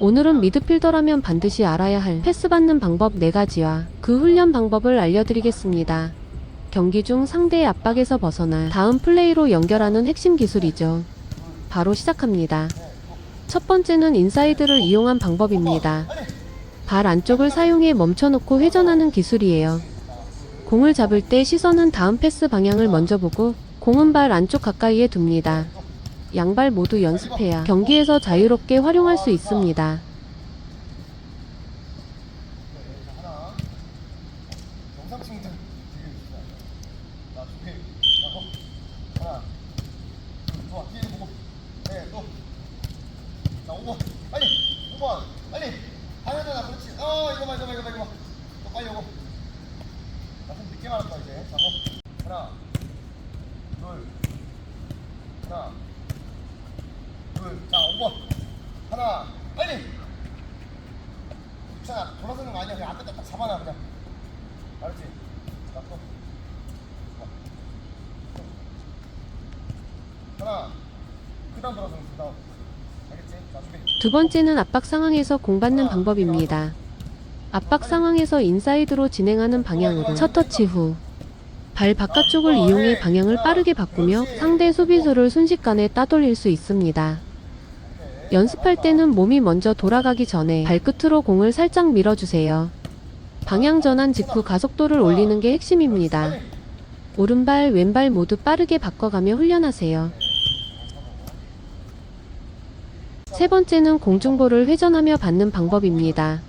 오늘은 미드필더라면 반드시 알아야 할 패스 받는 방법 4가지와 그 훈련 방법을 알려드리겠습니다. 경기 중 상대의 압박에서 벗어나 다음 플레이로 연결하는 핵심 기술이죠. 바로 시작합니다. 첫 번째는 인사이드를 이용한 방법입니다. 발 안쪽을 사용해 멈춰놓고 회전하는 기술이에요. 공을 잡을 때 시선은 다음 패스 방향을 먼저 보고 공은 발 안쪽 가까이에 둡니다. 양발 모두 연습해야 경기에서 자유롭게 활용할 수 있습니다. 하나 영상 친구들 되게 좋다 자 준비 하고 하나 둘 좋아 뒤에 보고 네또자 5번 빨리 5번 빨리 당연하잖아 그렇지 어 이거 봐 이거 봐 이거 봐 이거 봐또 빨리 오고 나좀 늦게 둘자 5번 하나 빨리 자, 돌아서는 거 아니야. 그냥 앞에다 딱 잡아놔, 그냥. 알았지? 자. 하나. 그 다음 돌아서는 그 다음. 알겠지? 자, 준비. 두 번째는 압박 상황에서 공받는 방법입니다. 압박 상황에서 인사이드로 진행하는 방향으로 첫 터치 후 발 바깥쪽을 이용해 방향을 빠르게 바꾸며 상대 수비수를 순식간에 따돌릴 수 있습니다. 연습할 때는 몸이 먼저 돌아가기 전에 발끝으로 공을 살짝 밀어주세요. 방향 전환 직후 가속도를 올리는 게 핵심입니다. 오른발, 왼발 모두 빠르게 바꿔가며 훈련하세요. 세 번째는 공중볼을 회전하며 받는 방법입니다.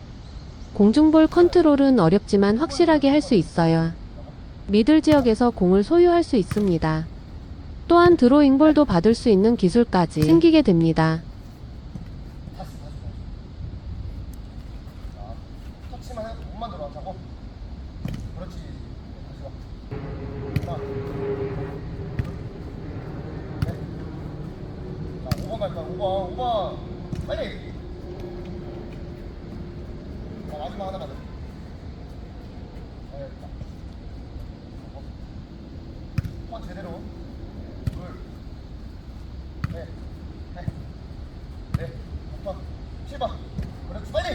공중볼 컨트롤은 어렵지만 확실하게 할 수 있어요. 미들 지역에서 공을 소유할 수 있습니다. 또한 드로잉볼도 받을 수 있는 기술까지 생기게 됩니다. 다시, 다시, 다시. 자, 터치만 해. 몸만 들어와. 자고. 그렇지. 다시 와. 하나. 네. 자, 5번 갈 거야. 5번. 5번. 빨리. 자, 마지막 하나만 더. 네, 자. 어. 번 제대로. 둘. 넷. 넷. 네, 6번, 7번. 그렇지, 빨리!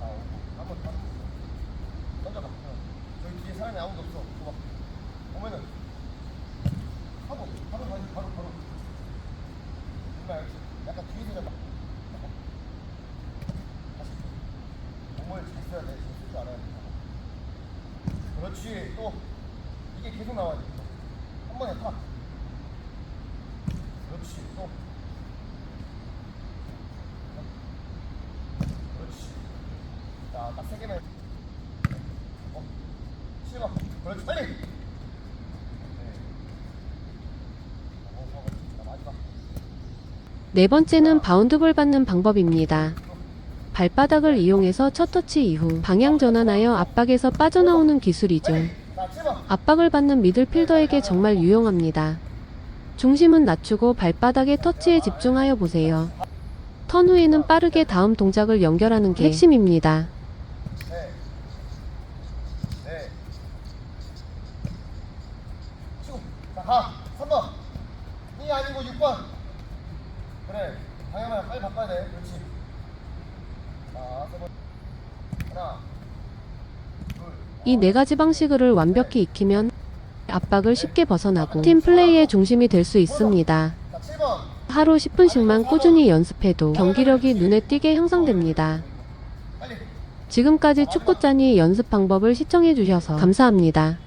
아, 한번 더. 던져봐. 어. 저기 뒤에 사람이 아무도 없어. 봐봐. 오면은. 하고, 바로, 바로, 바로, 바로. 정말 약간 뒤에서. 다시. 몸을 잘 써야 돼. 쓸줄 알아야 돼. 그렇지. 또. 이게 계속 나와야 돼. 한 번에 탁. 그렇지 또 그렇지 자 딱 세 개만 어 실바 그렇지 빨리 네. 어, 어, 자, 마지막 네 번째는 바운드볼 받는 방법입니다. 발바닥을 이용해서 첫 터치 이후 방향 전환하여 압박에서 빠져나오는 기술이죠. 자 7번 압박을 받는 미들필더에게 정말 유용합니다. 중심은 낮추고 발바닥의 터치에 집중하여 보세요. 턴 후에는 빠르게 다음 동작을 연결하는 게 핵심입니다. 네. 네. 치고 자가 3번 이 아니고 6번 그래 돼 그렇지 자 3번 하나 이 네 가지 방식을 완벽히 익히면 압박을 쉽게 벗어나고 팀 플레이의 중심이 될 수 있습니다. 자 7번 하루 10분씩만 꾸준히 연습해도 경기력이 눈에 띄게 향상됩니다. 지금까지 축구짠이 연습 방법을 시청해 주셔서 감사합니다.